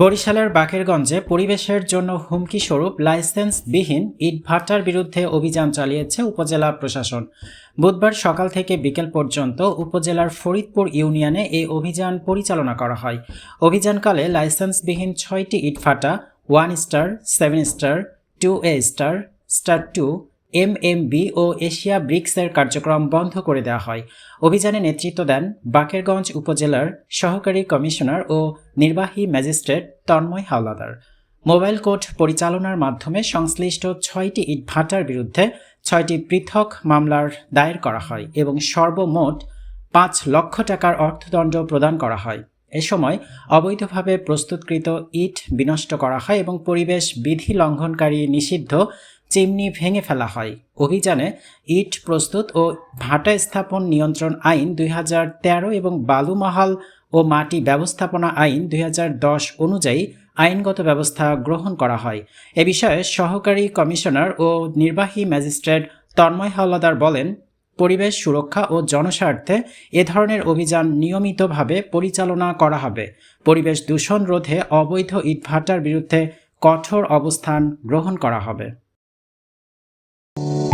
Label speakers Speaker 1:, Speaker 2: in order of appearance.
Speaker 1: বরিশালের বাকেরগঞ্জে পরিবেশের জন্য হুমকি স্বরূপ লাইসেন্সবিহীন ইটভাটার বিরুদ্ধে অভিযান চালিয়েছে উপজেলা প্রশাসন। বুধবার সকাল থেকে বিকেল পর্যন্ত উপজেলার ফরিদপুর ইউনিয়নে এই অভিযান পরিচালনা করা হয়। অভিযানকালে লাইসেন্সবিহীন ছয়টি ইটভাটা one star, seven star, two A star star two M M B O Asia ব্রিক্সের কার্যক্রম বন্ধ করে দেওয়া হয়। অভিযানে নেতৃত্ব দেন বাকেরগঞ্জ উপজেলার সহকারী কমিশনার ও নির্বাহী magistrate Tanmoy Howlader. Mobile court পরিচালনার মাধ্যমে সংশ্লিষ্ট ছয়টি ইটভাটার বিরুদ্ধে ছয়টি পৃথক মামলার দায়ের করা হয় এবং সর্বমোট পাঁচ লক্ষ টাকার অর্থদণ্ড প্রদান করা হয়। এ সময় অবৈধভাবে প্রস্তুতকৃত ইট বিনষ্ট করা হয় এবং পরিবেশ বিধি লঙ্ঘনকারী নিষিদ্ধ চিমনি ভেঙে ফেলা হয়। অভিযানে ইট প্রস্তুত ও ভাটা স্থাপন নিয়ন্ত্রণ আইন দুই হাজার তেরো এবং বালুমহাল ও মাটি ব্যবস্থাপনা আইন দুই হাজার দশ অনুযায়ী আইনগত ব্যবস্থা গ্রহণ করা হয়। এ বিষয়ে সহকারী কমিশনার ও নির্বাহী ম্যাজিস্ট্রেট তন্ময় হাওলাদার বলেন, পরিবেশ সুরক্ষা ও জনস্বার্থে এ ধরনের অভিযান নিয়মিতভাবে পরিচালনা করা হবে। পরিবেশ দূষণ রোধে অবৈধ ইটভাটার বিরুদ্ধে কঠোর অবস্থান গ্রহণ করা হবে। you